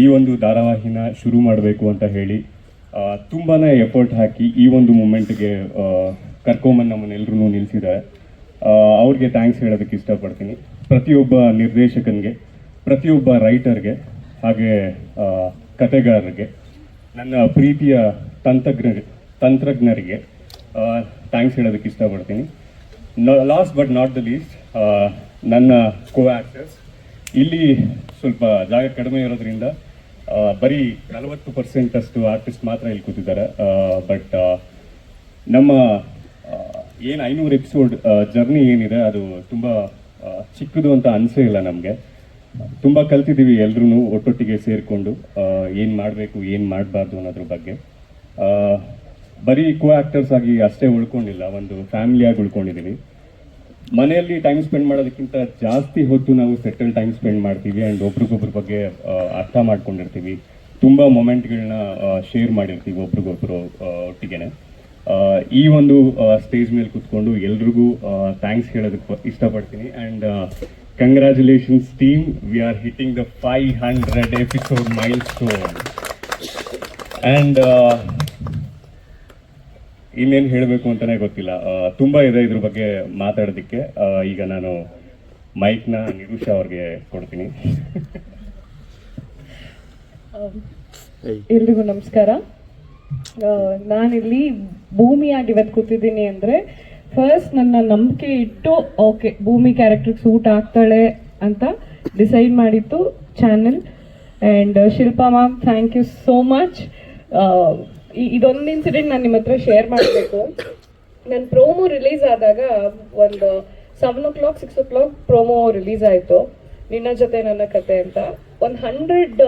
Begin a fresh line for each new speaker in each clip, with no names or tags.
ಈ ಒಂದು ಧಾರಾವಾಹಿನ ಶುರು ಮಾಡಬೇಕು ಅಂತ ಹೇಳಿ ತುಂಬಾ ಎಫರ್ಟ್ ಹಾಕಿ ಈ ಒಂದು ಮೂಮೆಂಟ್ಗೆ ಕರ್ಕೊಂಬಂದು ನಮ್ಮನ್ನೆಲ್ಲರೂ ನಿಲ್ಲಿಸಿದ್ದಾರೆ ಅವ್ರಿಗೆ ಥ್ಯಾಂಕ್ಸ್ ಹೇಳೋದಕ್ಕೆ ಇಷ್ಟಪಡ್ತೀನಿ. ಪ್ರತಿಯೊಬ್ಬ ನಿರ್ದೇಶಕನಿಗೆ, ಪ್ರತಿಯೊಬ್ಬ ರೈಟರ್ಗೆ ಹಾಗೆ ಕತೆಗಾರರಿಗೆ ನನ್ನ ಪ್ರೀತಿಯ ತಂತ್ರಜ್ಞ, ತಂತ್ರಜ್ಞರಿಗೆ ಥ್ಯಾಂಕ್ಸ್ ಹೇಳೋದಕ್ಕೆ ಇಷ್ಟಪಡ್ತೀನಿ. Last but not the least ನನ್ನ ಕೋ ಆ್ಯಕ್ಟರ್ಸ್ ಇಲ್ಲಿ ಸ್ವಲ್ಪ ಜಾಗ ಕಡಿಮೆ ಇರೋದ್ರಿಂದ ಬರೀ ನಲವತ್ತು ಪರ್ಸೆಂಟ್ ಅಷ್ಟು ಆರ್ಟಿಸ್ಟ್ ಮಾತ್ರ ಇಲ್ಲಿ ಕೂತಿದ್ದಾರೆ. ಬಟ್ ನಮ್ಮ ಏನು ಐನೂರು ಎಪಿಸೋಡ್ ಜರ್ನಿ ಏನಿದೆ, ಅದು ತುಂಬ ಚಿಕ್ಕದು ಅಂತ ಅನಿಸೇ ಇಲ್ಲ ನಮಗೆ. ತುಂಬ ಕಲ್ತಿದ್ದೀವಿ ಎಲ್ಲರೂ ಒಟ್ಟೊಟ್ಟಿಗೆ ಸೇರಿಕೊಂಡು ಏನು ಮಾಡಬೇಕು, ಏನು ಮಾಡಬಾರ್ದು ಅನ್ನೋದ್ರ ಬಗ್ಗೆ. ಬರೀ ಕೋ ಆ್ಯಕ್ಟರ್ಸ್ ಆಗಿ ಅಷ್ಟೇ ಉಳ್ಕೊಂಡಿಲ್ಲ, ಒಂದು ಫ್ಯಾಮಿಲಿಯಾಗಿ ಉಳ್ಕೊಂಡಿದ್ದೀವಿ. ಮನೆಯಲ್ಲಿ ಟೈಮ್ ಸ್ಪೆಂಡ್ ಮಾಡೋದಕ್ಕಿಂತ ಜಾಸ್ತಿ ಹೊತ್ತು ನಾವು ಸೆಟಲ್ ಟೈಮ್ ಸ್ಪೆಂಡ್ ಮಾಡ್ತೀವಿ ಆ್ಯಂಡ್ ಒಬ್ರಿಗೊಬ್ರ ಬಗ್ಗೆ ಅರ್ಥ ಮಾಡ್ಕೊಂಡಿರ್ತೀವಿ. ತುಂಬ ಮೊಮೆಂಟ್ಗಳನ್ನ ಶೇರ್ ಮಾಡಿರ್ತೀವಿ ಒಬ್ರಿಗೊಬ್ರು ಒಟ್ಟಿಗೆನೆ. ಈ ಒಂದು ಸ್ಟೇಜ್ ಮೇಲೆ ಕುತ್ಕೊಂಡು ಎಲ್ರಿಗೂ ಥ್ಯಾಂಕ್ಸ್ ಹೇಳೋದಕ್ಕೆ ಇಷ್ಟಪಡ್ತೀನಿ. And congratulations team we are hitting the five hundred episode milestone and ಇನ್ನೇನು ಹೇಳಬೇಕು ಅಂತಲೇ ಗೊತ್ತಿಲ್ಲ. ತುಂಬ ಇದೆ ಇದ್ರ ಬಗ್ಗೆ ಮಾತಾಡೋದಕ್ಕೆ. ಈಗ ನಾನು ಮೈಕ್ನ ನಿರುಷಾ ಅವ್ರಿಗೆ ಕೊಡ್ತೀನಿ.
ಎಲ್ರಿಗೂ ನಮಸ್ಕಾರ. ನಾನಿಲ್ಲಿ ಭೂಮಿಯಾಗಿ ಇವತ್ತು ಕೂತಿದ್ದೀನಿ ಅಂದರೆ ಫಸ್ಟ್ ನನ್ನ ನಂಬಿಕೆ ಇಟ್ಟು ಓಕೆ ಭೂಮಿ ಕ್ಯಾರೆಕ್ಟರ್ಗೆ ಸೂಟ್ ಆಗ್ತಾಳೆ ಅಂತ ಡಿಸೈಡ್ ಮಾಡಿತ್ತು channel. And Shilpa ma'am thank you so much ಇದೊಂದು ಇನ್ಸಿಡೆಂಟ್ ನಾನು ನಿಮ್ಮ ಹತ್ರ ಶೇರ್ ಮಾಡಬೇಕು. ನನ್ನ ಪ್ರೋಮೋ ರಿಲೀಸ್ ಆದಾಗ ಒಂದು seven o'clock six o'clock promo release ಆಯಿತು. ನಿನ್ನ ಜೊತೆ ನನ್ನ ಕತೆ ಅಂತ. ಒಂದು ಹಂಡ್ರೆಡ್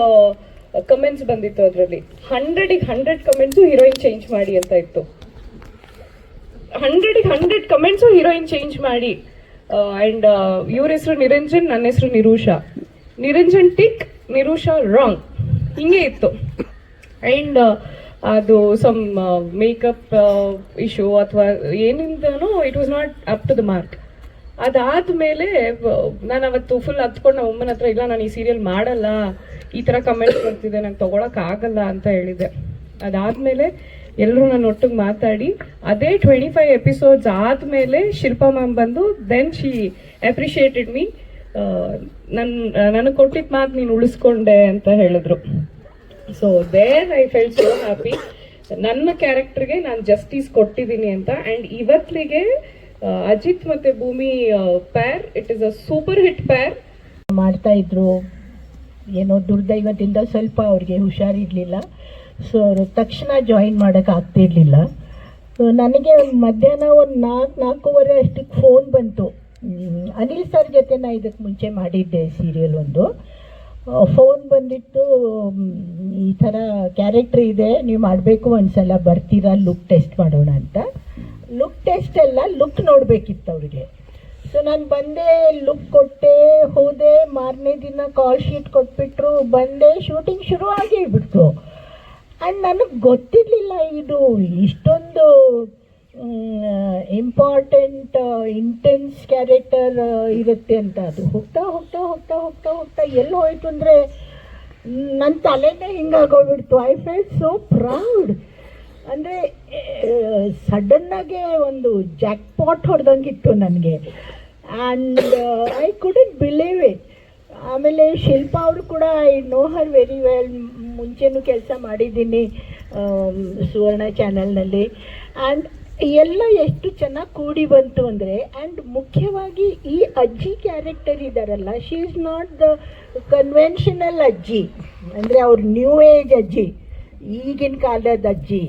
ಕಮೆಂಟ್ಸ್ ಬಂದಿತ್ತು ಅದರಲ್ಲಿ. ಹಂಡ್ರೆಡಿಗೆ ಹಂಡ್ರೆಡ್ ಕಮೆಂಟ್ಸು ಹೀರೋಯಿನ್ ಚೇಂಜ್ ಮಾಡಿ ಅಂತ ಇತ್ತು. ಹಂಡ್ರೆಡಿಗೆ ಹಂಡ್ರೆಡ್ ಕಮೆಂಟ್ಸು ಹೀರೋಯಿನ್ ಚೇಂಜ್ ಮಾಡಿ. ಆ್ಯಂಡ್ ಇವ್ರ ಹೆಸರು ನಿರಂಜನ್ ನನ್ನ ಹೆಸರು ನಿರೂಷಾ. ನಿರಂಜನ್ ಟಿಕ್ ನಿರೂಷಾ ರಾಂಗ್ ಹಿಂಗೆ ಇತ್ತು. ಆ್ಯಂಡ್ ಅದು ಸಮ್ ಮೇಕಪ್ ಇಶ್ಯೂ ಅಥವಾ ಏನಿಂದನೂ it was not up to the mark ಅದಾದ್ಮೇಲೆ ನಾನು ಅವತ್ತು ಫುಲ್ ಹತ್ಕೊಂಡು ನಮ್ಮ ಅಮ್ಮನ ಹತ್ರ, ಇಲ್ಲ, ನಾನು ಈ ಸೀರಿಯಲ್ ಮಾಡಲ್ಲ. ಈ ಥರ ಕಮೆಂಟ್ಸ್ ಬರ್ತಿದೆ, ನಂಗೆ ತೊಗೊಳಕ್ಕಾಗಲ್ಲ ಅಂತ ಹೇಳಿದೆ. ಅದಾದಮೇಲೆ ಎಲ್ಲರೂ ನಾನು ಒಟ್ಟಿಗೆ ಮಾತಾಡಿ, ಅದೇ ಟ್ವೆಂಟಿ ಫೈವ್ ಎಪಿಸೋಡ್ಸ್ ಆದಮೇಲೆ ಶಿಲ್ಪಾ ಮ್ಯಾಮ್ ಬಂದು ದೆನ್ ಶಿ ಅಪ್ರಿಷಿಯೇಟೆಡ್ ಮೀ ನನ್ನ ನನಗೆ ಕೊಟ್ಟಿದ್ದ ಮಾತು ನೀನು ಉಳಿಸ್ಕೊಂಡೆ ಅಂತ ಹೇಳಿದ್ರು. So there I felt so happy ನನ್ನ ಕ್ಯಾರೆಕ್ಟರ್ಗೆ ನಾನು ಜಸ್ಟಿಸ್ ಕೊಟ್ಟಿದ್ದೀನಿ ಅಂತ. ಆ್ಯಂಡ್ ಇವತ್ತಿಗೆ ಅಜಿತ್ ಮತ್ತು Bhoomi pair it is a super hit pair
ಮಾಡ್ತಾ ಇದ್ರು. ಏನೋ ದುರ್ದೈವದಿಂದ ಸ್ವಲ್ಪ ಅವ್ರಿಗೆ ಹುಷಾರಿರಲಿಲ್ಲ. ಸೊ ಅವರು ತಕ್ಷಣ ಜಾಯಿನ್ ಮಾಡೋಕೆ ಆಗ್ತಿರ್ಲಿಲ್ಲ. ನನಗೆ ಮಧ್ಯಾಹ್ನ ಒಂದು ನಾಲ್ಕು ನಾಲ್ಕೂವರೆ ಅಷ್ಟಕ್ಕೆ ಫೋನ್ ಬಂತು. ಅನಿಲ್ ಸರ್ ಜೊತೆ ನಾ ಇದಕ್ಕೆ ಮುಂಚೆ ಮಾಡಿದ್ದೆ ಸೀರಿಯಲ್ ಒಂದು. ಫೋನ್ ಬಂದಿತ್ತು ಈ ಥರ ಕ್ಯಾರೆಕ್ಟ್ರ್ ಇದೆ, ನೀವು ಮಾಡಬೇಕು ಒಂದ್ಸಲ, ಬರ್ತೀರಾ ಲುಕ್ ಟೆಸ್ಟ್ ಮಾಡೋಣ ಅಂತ. ಲುಕ್ ಟೆಸ್ಟ್ ಎಲ್ಲ ಲುಕ್ ನೋಡಬೇಕಿತ್ತು ಅವ್ರಿಗೆ. ಸೊ ನಾನು ಬಂದೆ ಲುಕ್ ಕೊಟ್ಟೆ, ಹೋದೆ, ಮಾರನೇ ದಿನ ಕಾಲ್ ಶೀಟ್ ಕೊಟ್ಬಿಟ್ರು, ಬಂದೆ ಶೂಟಿಂಗ್ ಶುರು ಆಗಿ ಬಿಡ್ತು. ಆ್ಯಂಡ್ ನನಗೆ ಗೊತ್ತಿರಲಿಲ್ಲ ಇದು, ಇಷ್ಟೊಂದು ಇಂಪಾರ್ಟೆಂಟ್ ಇಂಟೆನ್ಸ್ ಕ್ಯಾರೆಕ್ಟರ್ ಇರುತ್ತೆ ಅಂತ. ಅದು ಹೋಗ್ತಾ ಹೋಗ್ತಾ ಹೋಗ್ತಾ ಹೋಗ್ತಾ ಹೋಗ್ತಾ ಎಲ್ಲಿ ಹೋಯ್ತು ಅಂದರೆ ನನ್ನ ತಲೆನೇ ಹಿಂಗಾಗೋಗ್ಬಿಡ್ತು ಐ ಫೆಲ್ ಸೋ ಪ್ರೌಡ್ ಅಂದರೆ ಸಡನ್ನಾಗೆ ಒಂದು ಜಾಕ್ ಪಾಟ್ ಹೊಡೆದಂಗಿತ್ತು ನನಗೆ. And I couldn't believe it ಆಮೇಲೆ ಶಿಲ್ಪಾ ಅವರು ಕೂಡ I know her very well ಮುಂಚೆನೂ ಕೆಲಸ ಮಾಡಿದ್ದೀನಿ ಸುವರ್ಣ ಚಾನಲ್ನಲ್ಲಿ ಆ್ಯಂಡ್ ಎಲ್ಲ ಎಷ್ಟು ಚೆನ್ನಾಗಿ ಕೂಡಿ ಬಂತು ಅಂದರೆ ಆ್ಯಂಡ್ ಮುಖ್ಯವಾಗಿ ಈ ಅಜ್ಜಿ ಕ್ಯಾರೆಕ್ಟರ್ ಇದ್ದಾರಲ್ಲ she is not the conventional ಅಜ್ಜಿ. ಅಂದರೆ ಅವ್ರ ನ್ಯೂ ಏಜ್ ಅಜ್ಜಿ. ಈಗಿನ ಕಾಲದ ಅಜ್ಜಿ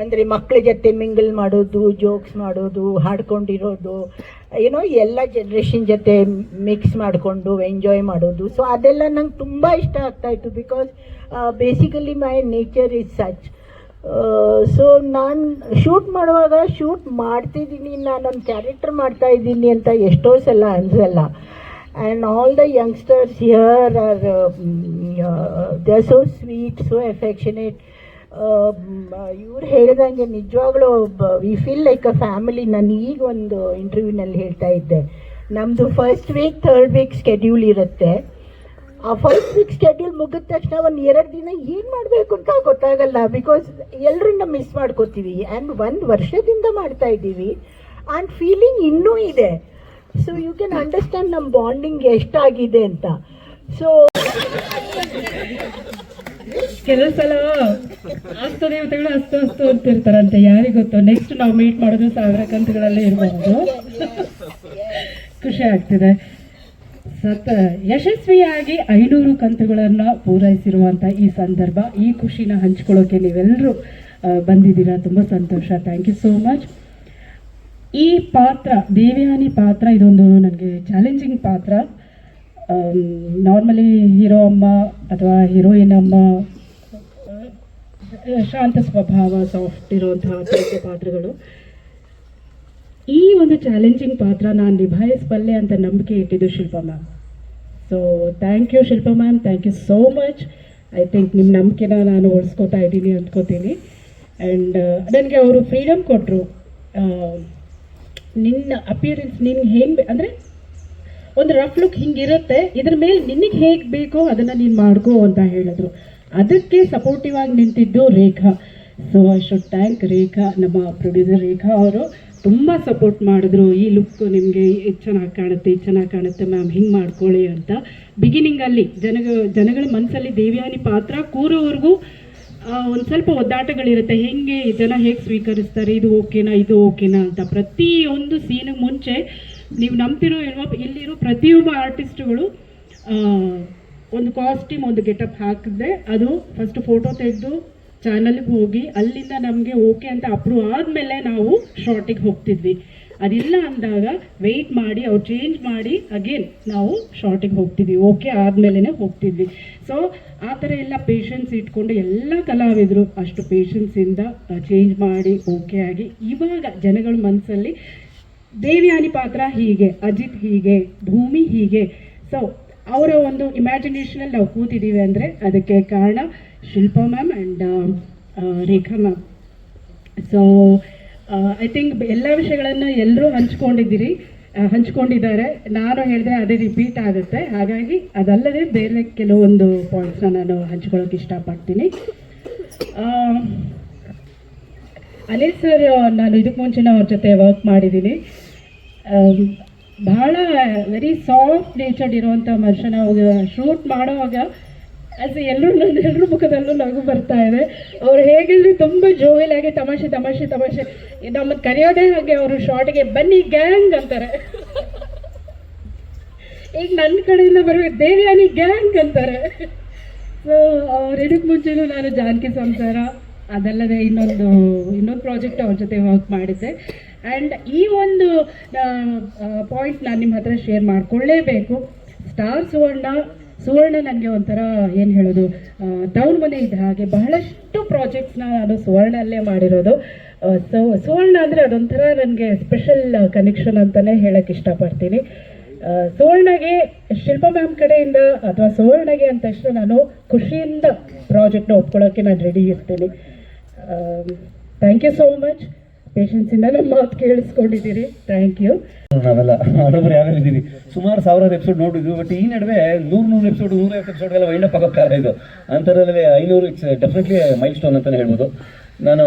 ಅಂದರೆ ಮಕ್ಕಳ ಜೊತೆ ಮಿಂಗಲ್ ಮಾಡೋದು ಜೋಕ್ಸ್ ಮಾಡೋದು, ಹಾಡ್ಕೊಂಡಿರೋದು ಏನೋ ಎಲ್ಲ ಜನ್ರೇಷನ್ ಜೊತೆ ಮಿಕ್ಸ್ ಮಾಡಿಕೊಂಡು ಎಂಜಾಯ್ ಮಾಡೋದು. ಸೊ ಅದೆಲ್ಲ ನಂಗೆ ತುಂಬ ಇಷ್ಟ ಆಗ್ತಾಯಿತ್ತು because basically my nature is such so ನಾನು ಶೂಟ್ ಮಾಡುವಾಗ ಶೂಟ್ ಮಾಡ್ತಿದ್ದೀನಿ, ನಾನೊಂದು ಕ್ಯಾರೆಕ್ಟರ್ ಮಾಡ್ತಾ ಇದ್ದೀನಿ ಅಂತ ಎಷ್ಟೋ ಸಲ ಅನ್ಸಲ್ಲ. And all the youngsters here are they are so sweet so affectionate ಇವ್ರು ಹೇಳಿದಂಗೆ ನಿಜವಾಗ್ಲೂ we feel like a family ನಾನು ಈಗ ಒಂದು ಇಂಟರ್ವ್ಯೂನಲ್ಲಿ ಹೇಳ್ತಾ ಇದ್ದೆ. ನಮ್ಮದು first week third week schedule ಇರುತ್ತೆ. ಆ ಫಸ್ಟ್ ವೀಕ್ ಶೆಡ್ಯೂಲ್ ಮುಗಿದ ತಕ್ಷಣ ಒಂದು ಎರಡು ದಿನ ಏನು ಮಾಡಬೇಕು ಅಂತ ಗೊತ್ತಾಗಲ್ಲ ಬಿಕಾಸ್ ಎಲ್ಲರನ್ನ ಮಿಸ್ ಮಾಡ್ಕೋತೀವಿ. ಆ್ಯಂಡ್ ಒಂದು ವರ್ಷದಿಂದ ಮಾಡ್ತಾ ಇದ್ದೀವಿ. ಆ್ಯಂಡ್ ಫೀಲಿಂಗ್ ಇನ್ನೂ ಇದೆ. ಸೊ ಯು ಕ್ಯಾನ್ ಅಂಡರ್ಸ್ಟ್ಯಾಂಡ್ ನಮ್ಮ ಬಾಂಡಿಂಗ್ ಎಷ್ಟಾಗಿದೆ ಅಂತ. ಸೊ
ಕೆಲವು ಸಲ ಅಸ್ತ ದೇವತೆಗಳು ಅಸ್ತು ಅಸ್ತು ಅಂತಿರ್ತಾರಂತೆ. ಯಾರಿಗೆ ಗೊತ್ತು? ನೆಕ್ಸ್ಟ್ ನಾವು ಮೀಟ್ ಮಾಡೋದು ಸಾವಿರ ಕಂತುಗಳಲ್ಲೇ ಇರಬಹುದು ಖುಷಿ ಆಗ್ತಿದೆ. ಸತ ಯಶಸ್ವಿಯಾಗಿ ಐನೂರು ಕಂತುಗಳನ್ನು ಪೂರೈಸಿರುವಂಥ ಈ ಸಂದರ್ಭ, ಈ ಖುಷಿನ ಹಂಚ್ಕೊಳ್ಳೋಕೆ ನೀವೆಲ್ಲರೂ ಬಂದಿದ್ದೀರಾ? ತುಂಬ ಸಂತೋಷ. ಥ್ಯಾಂಕ್ ಯು ಸೋ ಮಚ್ ಈ ಪಾತ್ರ, ದೇವಯಾನಿ ಪಾತ್ರ, ಇದೊಂದು ನನಗೆ ಚಾಲೆಂಜಿಂಗ್ ಪಾತ್ರ. ನಾರ್ಮಲಿ ಹೀರೋ ಅಮ್ಮ ಅಥವಾ ಹೀರೋಯಿನ್ ಅಮ್ಮ ಶಾಂತ ಸ್ವಭಾವ ಸಾಫ್ಟ್ ಇರುವಂತಹ ಪಾತ್ರಗಳು. ಈ ಒಂದು ಚಾಲೆಂಜಿಂಗ್ ಪಾತ್ರ ನಾನು ನಿಭಾಯಿಸಬಲ್ಲೆ ಅಂತ ನಂಬಿಕೆ ಇಟ್ಟಿದ್ದು Shilpa ma'am so thank you Shilpa ma'am thank you so much I think ನಿಮ್ಮ ನಂಬಿಕೆನ ನಾನು ಉಳಿಸ್ಕೊತಾ ಇದ್ದೀನಿ ಅಂದ್ಕೋತೀನಿ ಆ್ಯಂಡ್ ನನಗೆ ಅವರು ಫ್ರೀಡಮ್ ಕೊಟ್ಟರು ನಿನ್ನ ಅಪಿಯರೆನ್ಸ್ ನಿನ್ಗೆ ಹೆಂಗೆ ಅಂದರೆ ಒಂದು ರಫ್ ಲುಕ್ ಹಿಂಗಿರುತ್ತೆ, ಇದ್ರ ಮೇಲೆ ನಿನಗೆ ಹೇಗೆ ಬೇಕೋ ಅದನ್ನು ನೀನು ಮಾಡ್ಕೋ ಅಂತ ಹೇಳಿದ್ರು. ಅದಕ್ಕೆ ಸಪೋರ್ಟಿವ್ ಆಗಿ ನಿಂತಿದ್ದು Rekha. So I should thank Rekha, ನಮ್ಮ ಪ್ರೊಡ್ಯೂಸರ್ ರೇಖಾ ಅವರು. ತುಂಬ ಸಪೋರ್ಟ್ ಮಾಡಿದ್ರು. ಈ ಲುಕ್ ನಿಮಗೆ ಚೆನ್ನಾಗಿ ಕಾಣುತ್ತೆ ಚೆನ್ನಾಗಿ ಕಾಣುತ್ತೆ ಮ್ಯಾಮ್ ಹಿಂಗೆ ಮಾಡ್ಕೊಳ್ಳಿ ಅಂತ. ಬಿಗಿನಿಂಗಲ್ಲಿ ಜನಗ, ಜನಗಳ ಮನಸ್ಸಲ್ಲಿ ದೇವಿಯಾನಿ ಪಾತ್ರ ಕೂರೋವರೆಗೂ ಒಂದು ಸ್ವಲ್ಪ ಒದ್ದಾಟಗಳಿರುತ್ತೆ. ಹೆಂಗೆ ಜನ ಹೇಗೆ ಸ್ವೀಕರಿಸ್ತಾರೆ, ಇದು ಓಕೆನಾ ಇದು ಓಕೆನಾ ಅಂತ. ಪ್ರತಿಯೊಂದು ಸೀನಿಗೆ ಮುಂಚೆ ನೀವು ನಂಬ್ತಿರೋ ಇರುವ ಇಲ್ಲಿರೋ ಪ್ರತಿಯೊಬ್ಬ ಆರ್ಟಿಸ್ಟ್ಗಳು ಒಂದು ಕಾಸ್ಟ್ಯೂಮ್ ಒಂದು ಗೆಟಪ್ ಹಾಕಿದ್ರೆ ಅದು ಫಸ್ಟ್ ಫೋಟೋ ತೆಗೆದು ಚಾನಲ್ಗೆ ಹೋಗಿ ಅಲ್ಲಿಂದ ನಮಗೆ ಓಕೆ ಅಂತ ಅಪ್ರೂವ್ ಆದಮೇಲೆ ನಾವು ಶಾರ್ಟಿಗೆ ಹೋಗ್ತಿದ್ವಿ. ಅದಿಲ್ಲ ಅಂದಾಗ ವೆಯ್ಟ್ ಮಾಡಿ, ಅವ್ರು ಚೇಂಜ್ ಮಾಡಿ ಅಗೇನ್ ನಾವು ಶಾರ್ಟಿಗೆ ಹೋಗ್ತಿದ್ವಿ. ಓಕೆ ಆದಮೇಲೆ ಹೋಗ್ತಿದ್ವಿ. ಸೊ ಆ ಥರ ಎಲ್ಲ ಪೇಷನ್ಸ್ ಇಟ್ಕೊಂಡು ಎಲ್ಲ ಕಲಾವಿದರು. ಅಷ್ಟು ಪೇಷನ್ಸಿಂದ ಚೇಂಜ್ ಮಾಡಿ ಓಕೆ ಆಗಿ. ಇವಾಗ ಜನಗಳ ಮನಸ್ಸಲ್ಲಿ ದೇವ್ಯಾನಿ ಪಾತ್ರ ಹೀಗೆ, ಅಜಿತ್ ಹೀಗೆ, ಭೂಮಿ ಹೀಗೆ. ಸೊ ಅವರ ಒಂದು ಇಮ್ಯಾಜಿನೇಷನಲ್ಲಿ ನಾವು ಕೂತಿದ್ದೀವಿ ಅಂದರೆ ಅದಕ್ಕೆ ಕಾರಣ Shilpa ma'am and Rekha ma'am so I think ಎಲ್ಲ ವಿಷಯಗಳನ್ನು ಎಲ್ಲರೂ ಹಂಚ್ಕೊಂಡಿದ್ದೀರಿ ಹಂಚ್ಕೊಂಡಿದ್ದಾರೆ. ನಾನು ಹೇಳಿದ್ರೆ ಅದೇ ರಿಪೀಟ್ ಆಗುತ್ತೆ. ಹಾಗಾಗಿ ಅದಲ್ಲದೆ ಬೇರೆ ಕೆಲವೊಂದು ಪಾಯಿಂಟ್ಸ್ನ ನಾನು ಹಂಚ್ಕೊಳ್ಳೋಕೆ ಇಷ್ಟಪಡ್ತೀನಿ. ಅನಿಲ್ ಸರ್ ನಾನು ಇದಕ್ಕೆ ಮುಂಚೆ ಅವ್ರ ಜೊತೆ ವರ್ಕ್ ಮಾಡಿದ್ದೀನಿ. ಬಹಳ ವೆರಿ ಸಾಫ್ಟ್ ನೇಚರ್ಡ್ ಇರುವಂತ ಮನುಷ್ಯನ ಶೂಟ್ ಮಾಡುವಾಗ ಆಸ್ ಎಲ್ಲರೂ ನನ್ನ ಎಲ್ಲರ ಮುಖದಲ್ಲೂ ನಗು ಬರ್ತಾ ಇದೆ. ಅವ್ರು ಹೇಗಿದ್ರು ತುಂಬ ಜೋವಿಲಾಗಿ ತಮಾಷೆ ತಮಾಷೆ ತಮಾಷೆ. ನಮ್ಮ ಕರೆಯೋದೇ ಹಾಗೆ ಅವರು ಶಾರ್ಟ್ಗೆ ಬನ್ನಿ ಗ್ಯಾಂಗ್ ಅಂತಾರೆ. ಈಗ ನನ್ನ ಕಡೆಯಿಂದ ಬರಬೇಕು ದೇವ್ಯಾನಿ ಗ್ಯಾಂಗ್ ಅಂತಾರೆ. ಸೊ ಅವ್ರ ಇದಕ್ಕೆ ಮುಂಚೆನೂ ನಾನು ಜಾನಕಿ ಸಂಸಾರ ಅದಲ್ಲದೆ ಇನ್ನೊಂದು ಇನ್ನೊಂದು ಪ್ರಾಜೆಕ್ಟ್ ಅವ್ರ ಜೊತೆ ವರ್ಕ್ ಮಾಡಿದ್ದೆ. ಆ್ಯಂಡ್ ಈ ಒಂದು ಪಾಯಿಂಟ್ ನಾನು ನಿಮ್ಮ ಹತ್ರ ಶೇರ್ ಮಾಡ್ಕೊಳ್ಳೇಬೇಕು. ಸ್ಟಾರ್ ಸುವರ್ಣ ಸುವರ್ಣ ನನಗೆ ಒಂಥರ ಏನು ಹೇಳೋದು ಟೌನ್ ಮನೆ ಇದ್ದ ಹಾಗೆ ಬಹಳಷ್ಟು ಪ್ರಾಜೆಕ್ಟ್ಸ್ನ ನಾನು ಸುವರ್ಣಲ್ಲೇ ಮಾಡಿರೋದು. ಸೊ, ಸುವರ್ಣ ಅಂದರೆ ಅದೊಂಥರ ನನಗೆ ಸ್ಪೆಷಲ್ ಕನೆಕ್ಷನ್ ಅಂತಲೇ ಹೇಳಕ್ಕೆ ಇಷ್ಟಪಡ್ತೀನಿ. ಸುವರ್ಣಗೆ ಶಿಲ್ಪ ಮ್ಯಾಮ್ ಕಡೆಯಿಂದ ಅಥವಾ ಸುವರ್ಣಗೆ ಅಂದ ತಕ್ಷಣ ನಾನು ಖುಷಿಯಿಂದ ಪ್ರಾಜೆಕ್ಟ್ನ ಒಪ್ಕೊಳ್ಳೋಕ್ಕೆ ನಾನು ರೆಡಿ ಇರ್ತೀನಿ. ಥ್ಯಾಂಕ್ ಯು ಸೋ ಮಚ್ ಪೇಷನ್ಸಿಂದ ಮಾತು ಕೇಳಿಸ್ಕೊಂಡಿದ್ದೀರಿ. ಥ್ಯಾಂಕ್ ಯು
ನಾವೆಲ್ಲ ಹಡಬರು ಯಾವ್ಯಾವ ಇದ್ದೀವಿ. ಸುಮಾರು ಸಾವಿರಾರು ಎಪಿಸೋಡ್ ನೋಡಿದ್ವಿ ಬಟ್ ಈ ನಡುವೆ ನೂರು ನೂರು ಎಪಿಸೋಡ್ ನೂರೈವತ್ತು ಎಪಿಸೋಡ್ಗೆಲ್ಲ ವೈಂಡ್ ಅಪ್ ಆಗೋ ಇದು. ಅಂಥದ್ರಲ್ಲಿ ಐನೂರು ಇಟ್ಸ್ ಡೆಫಿನೆಟ್ಲಿ ಮೈಲ್ ಸ್ಟೋನ್ ಅಂತಲೇ ಹೇಳ್ಬೋದು. ನಾನು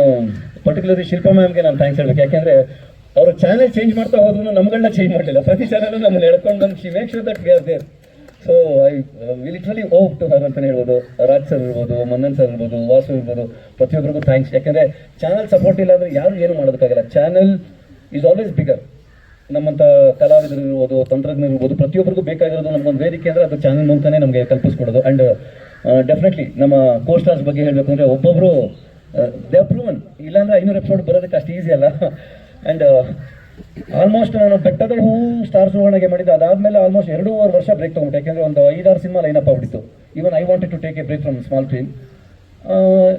ಪರ್ಟಿಕ್ಯುಲರ್ಲಿ ಶಿಲ್ಪ ಮ್ಯಾಮ್ಗೆ ನಾನು ಥ್ಯಾಂಕ್ಸ್ ಹೇಳ್ಬೇಕು. ಯಾಕೆಂದರೆ ಅವರು ಚಾನೆಲ್ ಚೇಂಜ್ ಮಾಡ್ತಾ ಹೋದ್ರು ನಮ್ಗಳನ್ನ ಚೇಂಜ್ ಮಾಡಲಿಲ್ಲ. ಪ್ರತಿ ಚಾನಲ್ ನಮ್ಮನ್ನು ಹೇಳ್ಕೊಂಡು ನಮ್ಮ she make that there so I we literally owe to her ಅಂತಲೇ ಹೇಳ್ಬೋದು ರಾಜ್ ಸರ್ ಇರ್ಬೋದು ಮನ್ನನ್ ಸರ್ ಇರ್ಬೋದು ವಾಸು ಇರ್ಬೋದು, ಪ್ರತಿಯೊಬ್ಬರಿಗೂ ಥ್ಯಾಂಕ್ಸ್ ಯಾಕೆಂದರೆ ಚಾನಲ್ ಸಪೋರ್ಟ್ ಇಲ್ಲ ಅಂದರೆ ಯಾರು ಏನು ಮಾಡೋದಕ್ಕಾಗಲ್ಲ. ಚಾನಲ್ ಈಸ್ ಆಲ್ವೇಸ್ ಬಿಗರ್ ನಮ್ಮಂಥ ಕಲಾವಿದರು ಇರ್ಬೋದು, ತಂತ್ರಜ್ಞರು ಇರ್ಬೋದು, ಪ್ರತಿಯೊಬ್ಬರಿಗೂ ಬೇಕಾಗಿರೋದು ನಮಗೊಂದು ವೇದಿಕೆ ಅಂದರೆ ಅದು ಚಾನಲ್ ಮೂಲಕನೇ ನಮಗೆ ಕಲ್ಪಿಸ್ಕೊಡೋದು. ಆ್ಯಂಡ್ ಡೆಫಿನೆಟ್ಲಿ ನಮ್ಮ ಕೋಸ್ಟಾರ್ಸ್ ಬಗ್ಗೆ ಹೇಳಬೇಕು ಅಂದರೆ ಒಬ್ಬೊಬ್ಬರು ದೇ ಪ್ರೂವನ್ ಇಲ್ಲಾಂದ್ರೆ ಐನೂರು ಎಪಿಸೋಡ್ ಬರೋದಕ್ಕೆ ಅಷ್ಟು ಈಸಿ ಅಲ್ಲ. ಆ್ಯಂಡ್ ಆಲ್ಮೋಸ್ಟ್ ನಾನು ಬೆಟ್ಟದ ಹೂ ಸ್ಟಾರ್ ಸುವರ್ಣಗೆ ಮಾಡಿದ ಅದಾದಮೇಲೆ ಆಲ್ಮೋಸ್ಟ್ ಎರಡೂವರೆ ವರ್ಷ ಬ್ರೇಕ್ ತೊಗೊಂಡೆ ಯಾಕೆಂದರೆ ಒಂದು ಐದಾರು ಸಿನಿಮಾ ಲೈನಪ್ ಆಗ್ಬಿಟ್ಟಿತ್ತು. Even I wanted to take a break from small film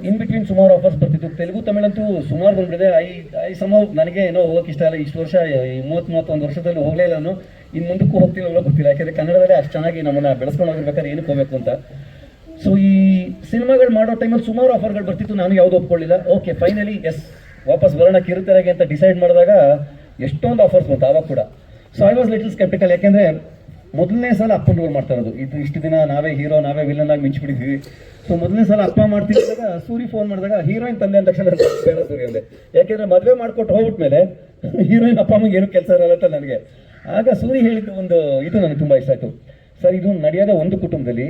in between ಸುಮಾರು ಆಫರ್ಸ್ ಬರ್ತಿತ್ತು. ತೆಲುಗು, ತಮಿಳಂತೂ ಸುಮಾರು ಬಂದ್ಬಿಟ್ಟಿದೆ. ಐ ಐ ಸಮ ನನಗೆ ಏನೋ ಹೋಗಕ್ಕೆ ಇಷ್ಟ ಇಲ್ಲ. ಇಷ್ಟು ವರ್ಷ ಮೂವತ್ತು ಮೂವತ್ತೊಂದು ವರ್ಷದಲ್ಲಿ ಹೋಗಲೇ ಇಲ್ಲ ನಾನು. ಇನ್ನು ಮುಂದಕ್ಕೂ ಅನ್ನೋ ಗೊತ್ತಿಲ್ಲ. ಯಾಕೆಂದರೆ ಕನ್ನಡದಲ್ಲೇ ಅಷ್ಟು ಚೆನ್ನಾಗಿ ನಮ್ಮನ್ನು ಬೆಳೆಸ್ಕೊಂಡು ಹೋಗಿರ್ಬೇಕಾದ್ರೆ ಏನಕ್ಕೆ ಹೋಗಬೇಕು ಅಂತ. ಸೊ ಈ ಸಿನಿಮಾಗಳು ಮಾಡೋ ಟೈಮಲ್ಲಿ ಸುಮಾರು ಆಫರ್ಗಳು ಬರ್ತಿತ್ತು. ನಾನು ಯಾವುದು ಒಪ್ಕೊಳ್ಳಿಲ್ಲ. ಓಕೆ ಫೈನಲಿ ಎಸ್ ವಾಪಸ್ ಬರೋಣ ಕಿರುತೆರೆಗೆ ಅಂತ ಡಿಸೈಡ್ ಮಾಡಿದಾಗ ಎಷ್ಟೊಂದು ಆಫರ್ಸ್ ಬಂತು ಆವಾಗ ಕೂಡ. So I was little sceptical ಯಾಕೆಂದರೆ ಮೊದಲನೇ ಸಲ ಅಪ್ಪನ ರೋಲ್ ಮಾಡ್ತಾ ಇರೋದು. ಇದು ಇಷ್ಟು ದಿನ ನಾವೇ ಹೀರೋ ನಾವೇ ವಿಲನ್ ಆಗಿ ಮಿಂಚ್ಬಿಟ್ಟಿದ್ವಿ ಸೊ ಮೊದಲನೇ ಸಲ ಅಪ್ಪ ಮಾಡ್ತಿದ್ದಾಗ ಸೂರಿ ಫೋನ್ ಮಾಡಿದಾಗ ಹೀರೋಯಿನ್ ತಂದೆ ಅಂದ ತಕ್ಷಣ ಬೇಡ ಸೂರಿ ಅಂದೆ. ಯಾಕೆಂದ್ರೆ ಮದುವೆ ಮಾಡ್ಕೊಟ್ಟು ಹೋಗ್ಬಿಟ್ಮೇಲೆ ಹೀರೋಯಿನ್ ಅಪ್ಪ, ಅಮ್ಮಗೆ ಏನು ಕೆಲಸ ಇರಲ್ಲ ಅಂತ ನನಗೆ. ಆಗ ಸೂರಿ ಹೇಳಿದ್ದು ಒಂದು ಇದು ನನಗೆ ತುಂಬ ಇಷ್ಟ ಆಯಿತು. ಸರ್, ಇದು ನಡೆಯೋದೇ ಒಂದು ಕುಟುಂಬದಲ್ಲಿ